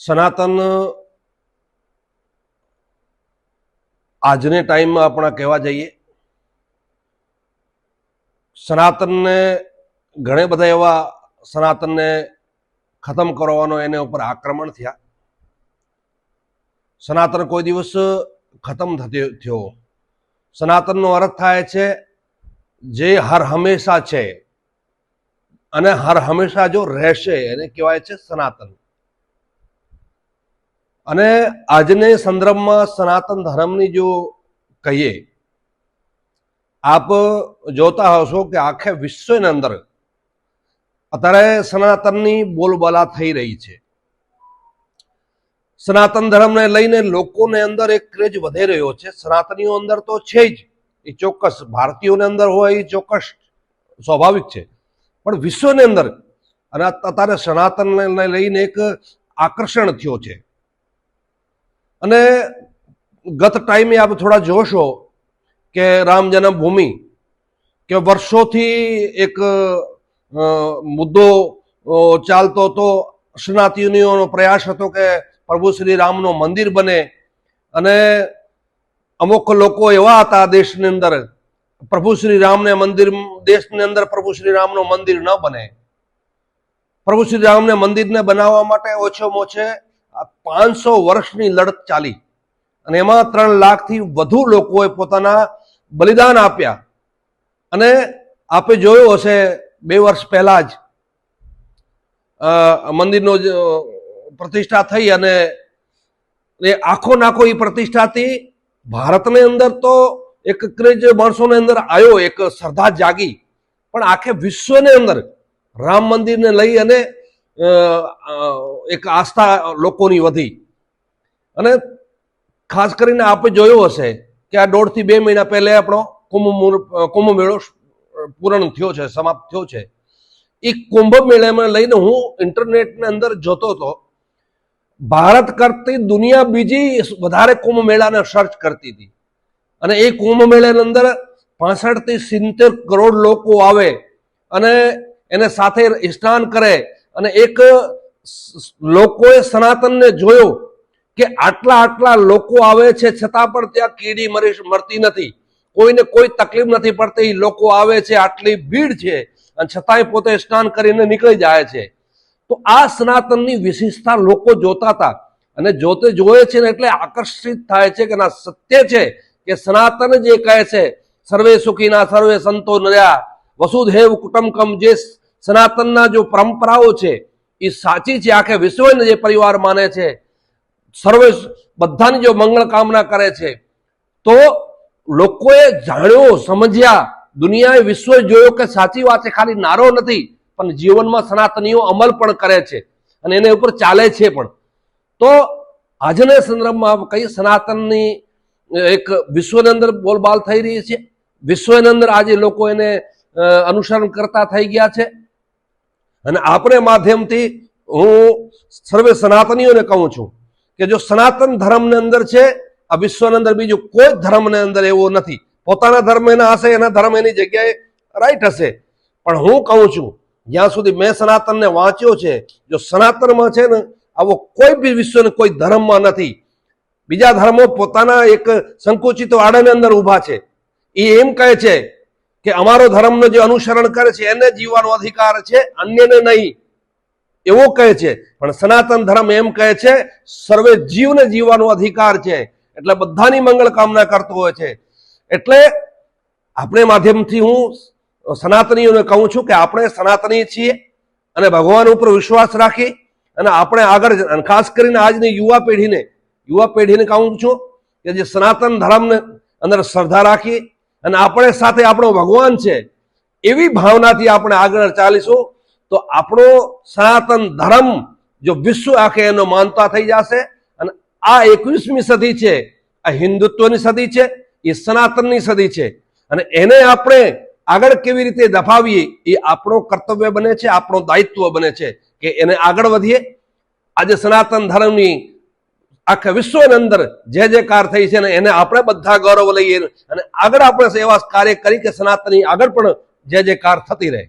સનાતન, આજને ટાઈમમાં આપણા કહેવા જઈએ, સનાતનને ઘણા બધા એવા સનાતનને ખતમ કરવાનો એને ઉપર આક્રમણ થયા. સનાતન કોઈ દિવસ ખતમ થયો. સનાતનનો અર્થ થાય છે, જે હર હંમેશા છે, અને હર હંમેશા જો રહેશે, એને કહેવાય છે સનાતન. અને આજને સંદર્ભમાં સનાતન ધર્મની જો કહીએ, આપ જોતા હશો કે આખે વિશ્વની અંદર અત્યારે સનાતનની બોલબાલા થઈ રહી છે. સનાતન ધર્મને લઈને લોકોને અંદર એક ક્રેજ વધી રહ્યો છે. સનાતનીઓ અંદર તો છે જ. એ ચોક્કસ ભારતીયોની અંદર હોય એ ચોક્કસ સ્વાભાવિક છે. પણ વિશ્વની અંદર અને અત્યારે સનાતનને લઈને એક આકર્ષણ થયો છે. અને ગત ટાઈમે આપ થોડા જોશો કે રામ જન્મભૂમિ કે વર્ષોથી એક મુદ્દો ચાલતો હતો. સ્નાતિનીઓનો પ્રયાસ હતો કે પ્રભુ શ્રી રામનું મંદિર બને. અને અમુક લોકો એવા હતા દેશની અંદર, પ્રભુ શ્રી રામને મંદિર, દેશની અંદર પ્રભુ શ્રી રામનું મંદિર ન બને. પ્રભુ શ્રી રામને મંદિરને બનાવવા માટે ઓછામાં ઓછે પાંચસો વર્ષની લડત ચાલી અને એમાં ત્રણ લાખથી વધુ લોકોએ પોતાના બલિદાન આપ્યા. અને આપે જોયું હશે, બે વર્ષ પહેલા જ મંદિરનો પ્રતિષ્ઠા થઈ અને એ આખો નાખો એ પ્રતિષ્ઠાથી ભારતની અંદર તો એક ક્રેજ માણસોની અંદર આવ્યો એક શ્રદ્ધા જાગી. પણ આખે વિશ્વની અંદર રામ મંદિરને લઈ અને એક આસ્થા લોકોની વધી. અને ખાસ કરીને આપણે જોયું હશે કે આ દોઢથી બે મહિના પહેલે આપણો કુંભ કુંભ મેળો પૂર્ણ થયો છે, સમાપ્ત થયો છે. એ કુંભ મેળામાં લઈને હું ઇન્ટરનેટની અંદર જોતો હતો. ભારત કરતી દુનિયા બીજી વધારે કુંભ મેળાને સર્ચ કરતી હતી. અને એ કુંભ મેળાની અંદર પાસઠથી સિત્તેર કરોડ લોકો આવે અને એને સાથે સ્નાન કરે અને એક લોકોએ સનાતનને જોયો કે આટલા આટલા લોકો આવે છે, છતાં પણ ત્યાં કીડી મરી મરતી નથી. કોઈને કોઈ તકલીફ નથી પડતી લોકો આવે છે, આટલી ભીડ છે, અને છતાંય પોતે સ્નાન કરીને નીકળી જાય છે. તો આ સનાતનની વિશેષતા લોકો જોતા હતા. અને જોતે જોવે છે ને એટલે આકર્ષિત થાય છે કે ના સત્ય છે કે સનાતન જે કહે છે, સર્વે સુખીના સર્વે સંતો નર્યા, વસુધૈવ કુટુંબકમ જે સનાતનના જો પરંપરાઓ છે, એ સાચી છે, આખે વિશ્વને જે પરિવાર માને છે, સર્વે બધાની જો મંગળ કામના કરે છે, તો લોકોએ જાણ્યો, સમજ્યા, દુનિયાએ વિશ્વ જોયો કે સાચી વાત છે, ખાલી નારો નથી, પણ જીવનમાં સનાતનીઓ અમલ પણ કરે છે અને એના ઉપર ચાલે છે પણ. તો આજના સંદર્ભમાં કઈ સનાતનની એક વિશ્વની અંદર બોલબાલ થઈ રહી છે, વિશ્વની અંદર આજે લોકો એને અનુસરણ કરતા થઈ ગયા છે અને આપણે માધ્યમથી હું સર્વે સનાતનીઓને કહું છું કે જો સનાતન ધર્મની અંદર છે, આ વિશ્વની અંદર બીજું કોઈ ધર્મની અંદર એવો નથી. પોતાના ધર્મ એના હશે, એના ધર્મ એની જગ્યાએ રાઈટ હશે. પણ હું કહું છું, જ્યાં સુધી મેં સનાતનને વાંચ્યો છે, જો સનાતનમાં છે ને, આવો કોઈ બી વિશ્વને કોઈ ધર્મમાં નથી. બીજા ધર્મો પોતાના એક સંકુચિત આડાની અંદર ઊભા છે. એ એમ કહે છે કે અમારો ધર્મનો જે અનુસરણ કરે છે, એને જીવવાનો અધિકાર છે, અન્યને નહીં. એવો કહે છે. પણ સનાતન ધર્મ એમ કહે છે, સર્વે જીવને જીવવાનો અધિકાર છે. એટલે બધાની મંગળ કામના કરતો હોય છે. એટલે આપણે માધ્યમથી હું સનાતનીઓને કહું છું કે આપણે સનાતની છીએ અને ભગવાન ઉપર વિશ્વાસ રાખી અને આપણે આગળ ખાસ કરીને આજની યુવા પેઢીને યુવા પેઢીને કહું છું કે જે સનાતન ધર્મને અંદર શ્રદ્ધા રાખી અને આપણે સાથે આપણો ભગવાન છે, એવી ભાવનાથી આપણે આગળ ચાલીશું, તો આપણો સનાતન ધર્મ જો વિશ્વ આખે એનો માનતા થઈ જશે, અને આ એકવીસમી સદી છે, આ હિન્દુત્વની સદી છે, એ સનાતનની સદી છે, અને એને આપણે આગળ કેવી રીતે દફાવીએ એ આપણો કર્તવ્ય બને છે, આપણો દાયિત્વ બને છે, કે એને આગળ વધીએ. આજે સનાતન ધર્મની આખા વિશ્વની અંદર જે જે કાર થઈ છે ને એને આપણે બધા ગૌરવ લઈએ અને આગળ આપણે એવા કાર્ય કરી કે સનાતનની આગળ પણ જે જે કાર થતી રહે.